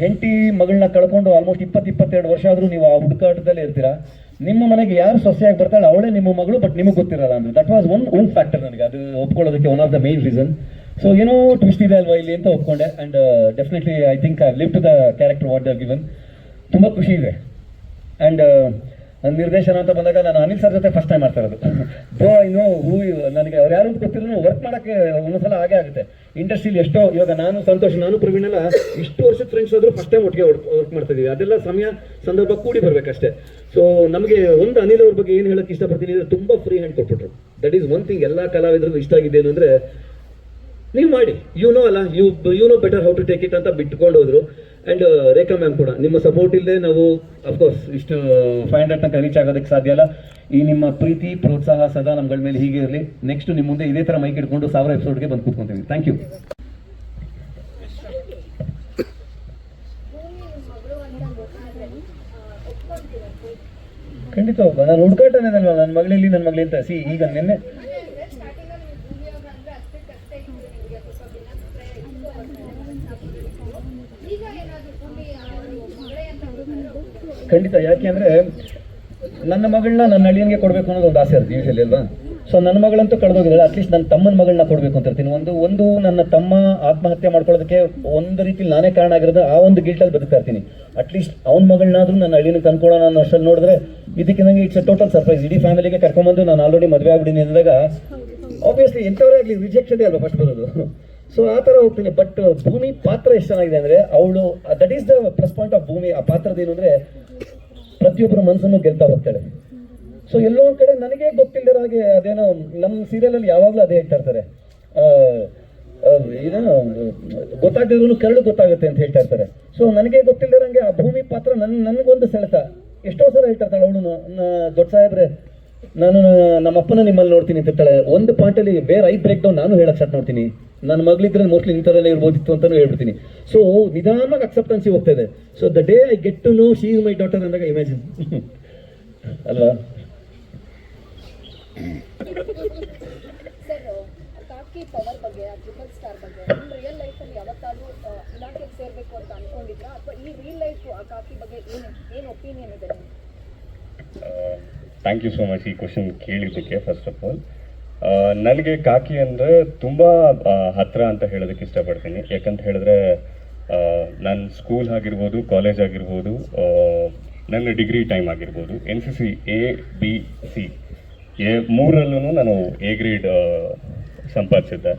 ಹೆಂಡತಿ ಮಗಳನ್ನ ಕಳ್ಕೊಂಡು ಆಲ್ಮೋಸ್ಟ್ ಇಪ್ಪತ್ತು ಇಪ್ಪತ್ತೆರಡು ವರ್ಷ ಆದರೂ ನೀವು ಆ ಹುಡುಕಾಟದಲ್ಲೇ ಇರ್ತೀರಾ? ನಿಮ್ಮ ಮನೆಗೆ ಯಾರು ಸೊಸೆಯಾಗಿ ಬರ್ತಾಳೆ? ಅವಳೇ ನಿಮ್ಮ ಮಗಳು ಬಟ್ ನಿಮಗೆ ಗೊತ್ತಿರಲ್ಲ ಅಂದ್ರೆ. That was one one factor ನನಗೆ. ಅದು ಒಪ್ಕೊಳ್ಳೋದಕ್ಕೆ one of the main reason so ಏನೋ ಟ್ವಿಸ್ಟ್ ಇದೆ ಅಲ್ವಾ ಇಲ್ಲಿ ಅಂತ ಒಪ್ಕೊಂಡೆ. And definitely I think I live to the character what given ತುಂಬ ಖುಷಿ ಇದೆ. ಆ್ಯಂಡ್ ನಿರ್ದೇಶನ ಅಂತ ಬಂದಾಗ ನಾನು ಅನಿಲ್ ಸರ್ ಜೊತೆ ಫಸ್ಟ್ ಟೈಮ್ ಮಾಡ್ತಾ ಇರೋದು. ಬೋ ಇನ್ನು ಹೂ ನನಗೆ ಅವ್ರು ಯಾರು ಅಂತ ಗೊತ್ತಿರೋ ವರ್ಕ್ ಮಾಡೋಕ್ಕೆ ಒಂದೊಂದ್ಸಲ ಹಾಗೆ ಆಗುತ್ತೆ. ಇಂಡಸ್ಟ್ರಿಲಿ ಎಷ್ಟೋ ಇವಾಗ ನಾನು ಸಂತೋಷ್, ನಾನು ಪ್ರವೀಣ್ ಎಲ್ಲ ಇಷ್ಟು ವರ್ಷದ ಫ್ರೆಂಡ್ಸ್ ಆದರೂ ಫಸ್ಟ್ ಟೈಮ್ ಒಟ್ಟಿಗೆ ವರ್ಕ್ ಮಾಡ್ತಾ ಇದೀವಿ. ಅದೆಲ್ಲ ಸಮಯ, ಸಂದರ್ಭ ಕೂಡಿ ಬರಬೇಕಷ್ಟೇ. ಸೊ ನಮಗೆ ಒಂದು ಅನಿಲ್ ಅವ್ರ ಬಗ್ಗೆ ಏನು ಹೇಳಕ್ಕೆ ಇಷ್ಟಪಡ್ತೀನಿ ಅಂದರೆ ತುಂಬ ಫ್ರೀ ಹ್ಯಾಂಡ್ ಕೊಟ್ಬಿಟ್ರು. ದಟ್ ಈಸ್ ಒನ್ ಥಿಂಗ್ ಎಲ್ಲ ಕಲಾವಿದರಿಗೂ ಇಷ್ಟ ಆಗಿದೆ ಏನು ನೀವು ಮಾಡಿ. ಯು ನೋ ಅಲ್ಲ you you know better how to take it ಅಂತ ಬಿಟ್ಕೊಂಡು ಹೋದ್ರು ಅಂಡ್ ರೇಖಾ ಮ್ಯಾಮ್ ಕೂಡ, ನಿಮ್ಮ ಸಪೋರ್ಟ್ ಇಲ್ಲದೆ ನಾವು ಅಫ್ಕೋರ್ಸ್ ಇಷ್ಟು ಫೈವ್ ಹಂಡ್ರೆಡ್ ತನಕ ರೀಚ್ ಆಗೋದಕ್ಕೆ ಸಾಧ್ಯ ಅಲ್ಲ. ಈ ನಿಮ್ಮ ಪ್ರೀತಿ, ಪ್ರೋತ್ಸಾಹ ಸದಾ ನಮ್ಗಳ ಮೇಲೆ ಹೀಗೆ ಇರಲಿ. ನೆಕ್ಸ್ಟ್ ನಿಮ್ಮ ಮುಂದೆ ಇದೇ ಥರ ಮೈಕ್ ಇಟ್ಕೊಂಡು ಸಾವಿರ ಎಪಿಸೋಡ್ಗೆ ಬಂದು ಕೂತ್ಕೊಂತೀವಿ. ಥ್ಯಾಂಕ್ ಯು ಖಂಡಿತ ನಾನು ಹುಡುಕಾಟನೇ ಅಲ್ವಾ ನನ್ನ ಮಗಳಲ್ಲಿ ನನ್ನ ಮಗಳಿಂತ ಸಿ, ಈಗ ನಿನ್ನೆ? ಖಂಡಿತ. ಯಾಕೆ ಅಂದರೆ ನನ್ನ ಮಗಳನ್ನ ನನ್ನ ಅಳಿಯನ್ಗೆ ಕೊಡಬೇಕು ಅನ್ನೋದು ಒಂದು ಆಸೆ ಇರುತ್ತೆ ಯೂಶಲಿ ಅಲ್ವಾ? ಸೊ ನನ್ನ ಮಗಳಂತೂ ಕಳೆದೋಗಿದ್ದಾಳೆ. ಅಟ್ಲೀಸ್ಟ್ ನನ್ನ ತಮ್ಮನ ಮಗಳನ್ನ ಕೊಡಬೇಕು ಅಂತ ಇರ್ತೀನಿ. ಒಂದು ಒಂದು ನನ್ನ ತಮ್ಮ ಆತ್ಮಹತ್ಯೆ ಮಾಡ್ಕೊಳ್ಳೋದಕ್ಕೆ ಒಂದು ರೀತಿಲಿ ನಾನೇ ಕಾರಣ ಆಗಿರೋದು ಆ ಒಂದು ಗಿಲ್ಟಲ್ಲಿ ಬದುಕ್ತಾ ಇರ್ತೀನಿ. ಅಟ್ಲೀಸ್ಟ್ ಅವ್ನ ಮಗಳನ್ನಾದ್ರೂ ನನ್ನ ಅಳಿಯನ ತಂದ್ಕೊಳ್ಳೋಣ ಅನ್ನೋ ಅಷ್ಟಲ್ಲಿ ನೋಡಿದ್ರೆ ಇದಕ್ಕೆ ನನಗೆ ಇಟ್ಸ್ ಅ ಟೋಟಲ್ ಸರ್ಪ್ರೈಸ್ ಇಡೀ ಫ್ಯಾಮಿಲಿಗೆ ಕರ್ಕೊಂಬಂದು ನಾನು ಆಲ್ರೆಡಿ ಮದುವೆ ಆಗ್ಬಿಡೀನಿ ಅಂದಾಗ ಆಬ್ವಿಯಸ್ಲಿ ಎಂಥವರೇ ಆಗಲಿ ರಿಜೆಕ್ಷನ್ ಅಲ್ವಾ ಫಸ್ಟ್ ಬರೋದು? ಸೊ ಆ ಥರ ಹೋಗ್ತೀನಿ. ಬಟ್ ಭೂಮಿ ಪಾತ್ರ ಎಷ್ಟು ಚೆನ್ನಾಗಿದೆ ಅಂದರೆ, ಅವಳು that is the plus point of Bhoomi. ಆ ಪಾತ್ರದ ಏನು ಅಂದರೆ, ಪ್ರತಿಯೊಬ್ಬರ ಮನಸ್ಸನ್ನು ಗೆಲ್ತಾ ಹೋಗ್ತಾಳೆ. ಸೊ ಎಲ್ಲೋ ಒಂದು ಕಡೆ ನನಗೆ ಗೊತ್ತಿಲ್ಲದ ಹಾಗೆ ಅದೇನೋ ನಮ್ಮ ಸೀರಿಯಲಲ್ಲಿ ಯಾವಾಗಲೂ ಅದೇ ಹೇಳ್ತಾ ಇರ್ತಾರೆ. ಇದೇನೋ ಗೊತ್ತಾಗದಿದ್ರು ಕರಳು ಗೊತ್ತಾಗುತ್ತೆ ಅಂತ ಹೇಳ್ತಾ ಇರ್ತಾರೆ. ಸೊ ನನಗೆ ಗೊತ್ತಿಲ್ಲದಂಗೆ ಆ ಭೂಮಿ ಪಾತ್ರ ನನ್, ನನಗೊಂದು ಸೆಳೆತ. ಎಷ್ಟೋ ಸಲ ಹೇಳ್ತಾ ಇರ್ತಾಳೆ ಅವಳು ದೊಡ್ಡ ಸಾಹೇಬ್ರೆ ನಾನು ನಮ್ಮ ಅಪ್ಪನ ನಿಮ್ಮಲ್ಲಿ ನೋಡ್ತೀನಿ ಅಂತ ಹೇಳ್ತಾಳೆ. ಒಂದು ಪಾಯಿಂಟಲ್ಲಿ ಬೇರೆ ಐ ಬ್ರೇಕ್ ಡೌನ್ ನಾನು ಹೇಳಕ್ಕೆ ಸ್ಟಾರ್ಟ್ ಮಾಡ್ತೀನಿ ನನ್ನ ಮಗಳಿದ್ರೆ ಮೋಸ್ಟ್ಲಿ ಇಂಥರಲ್ಲೇ ಇರ್ಬೋದಿತ್ತು ಅಂತಲೂ ಹೇಳ್ಬಿಡ್ತೀನಿ. ಸೊ ನಿಧಾನವಾಗಿ ಅಕ್ಸೆಪ್ಟೆನ್ಸಿ ಹೋಗ್ತಾ ಇದೆ. So the day I get to know she is my daughter ಅಂದಾಗ ಇಮ್ಯಾಜಿನ್ ಅಲ್ವಾ?
Uh... ಕಾಕಿ ಪವರ್ ಬಗ್ಗೆ ಆ ಟ್ರಿಪಲ್ ಬಗ್ಗೆ ನಿಮ್ಮ ರಿಯಲ್ ಲೈಫಲ್ಲಿ ಯಾವತ್ತಾದ್ರೂ ಆ, ಇಲಾಖೆಗೆ ಸೇರಬೇಕು ಅಂತ ಅನ್ಕೊಂಡಿದ್ರಾ? ಅಥವಾ ಈ ರಿಯಲ್ ಲೈಫ್ ಕಾಕಿ ಬಗ್ಗೆ ಏನು ಏನು ಒಪಿನಿಯನ್ ಇದೆ ನಿಮ್ಗೆ?
ಥ್ಯಾಂಕ್ ಯು ಸೋ ಮಚ್ ಈ ಕ್ವಶನ್ ಕೇಳಿದ್ದಕ್ಕೆ ಫಸ್ಟ್ ಆಫ್ ಆಲ್ ನನಗೆ ಕಾಕಿ ಅಂದರೆ ತುಂಬ ಹತ್ತಿರ ಅಂತ ಹೇಳೋದಕ್ಕೆ ಇಷ್ಟಪಡ್ತೀನಿ. ಯಾಕಂತ ಹೇಳಿದ್ರೆ ನನ್ನ ಸ್ಕೂಲ್ ಆಗಿರ್ಬೋದು ಕಾಲೇಜ್ ಆಗಿರ್ಬೋದು ನನ್ನ ಡಿಗ್ರಿ ಟೈಮ್ ಆಗಿರ್ಬೋದು N C C A B C A ಮೂರಲ್ಲೂ ನಾನು A grade ಸಂಪಾದಿಸಿದ್ದೆ.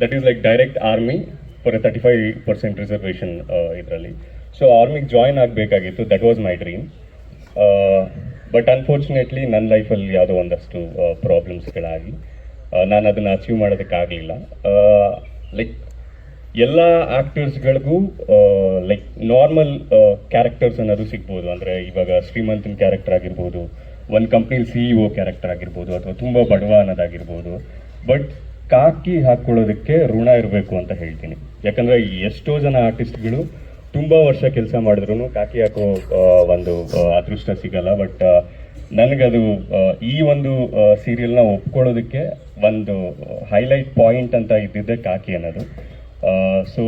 That is like direct army for a thirty five percent reservation ಇದರಲ್ಲಿ. ಸೊ ಆರ್ಮಿಗೆ ಜಾಯಿನ್ ಆಗಬೇಕಾಗಿತ್ತು. That was my dream but unfortunately ನನ್ನ ಲೈಫಲ್ಲಿ ಯಾವುದೋ ಒಂದಷ್ಟು ಪ್ರಾಬ್ಲಮ್ಸ್ಗಳಾಗಿ ನಾನು ಅದನ್ನು ಅಚೀವ್ ಮಾಡೋದಕ್ಕಾಗಲಿಲ್ಲ. ಲೈಕ್ ಎಲ್ಲ ಆ್ಯಕ್ಟರ್ಸ್ಗಳಿಗೂ ಲೈಕ್ ನಾರ್ಮಲ್ ಕ್ಯಾರೆಕ್ಟರ್ಸ್ ಅನ್ನೋದು ಸಿಗ್ಬೋದು. ಅಂದರೆ ಇವಾಗ ಶ್ರೀಮಂತನ ಕ್ಯಾರೆಕ್ಟರ್ ಆಗಿರ್ಬೋದು, ಒಂದು ಕಂಪ್ನಿಲಿ ಸಿ ಇ ಒ ಕ್ಯಾರೆಕ್ಟರ್ ಆಗಿರ್ಬೋದು, ಅಥವಾ ತುಂಬ ಬಡವ ಅನ್ನೋದಾಗಿರ್ಬೋದು. ಬಟ್ ಕಾಕಿ ಹಾಕ್ಕೊಳ್ಳೋದಕ್ಕೆ ಋಣ ಇರಬೇಕು ಅಂತ ಹೇಳ್ತೀನಿ. ಯಾಕಂದರೆ ಎಷ್ಟೋ ಜನ ಆರ್ಟಿಸ್ಟ್ಗಳು ತುಂಬ ವರ್ಷ ಕೆಲಸ ಮಾಡಿದ್ರು ಕಾಕಿ ಹಾಕೋ ಒಂದು ಅದೃಷ್ಟ ಸಿಗಲ್ಲ, ಬಟ್ ನನಗದು ಈ ಒಂದು ಸೀರಿಯಲ್ನ ಒಪ್ಕೊಳ್ಳೋದಕ್ಕೆ ಒಂದು ಹೈಲೈಟ್ ಪಾಯಿಂಟ್ ಅಂತ ಇದ್ದಿದ್ದೆ ಕಾಕಿ ಅನ್ನೋದು. ಸೊ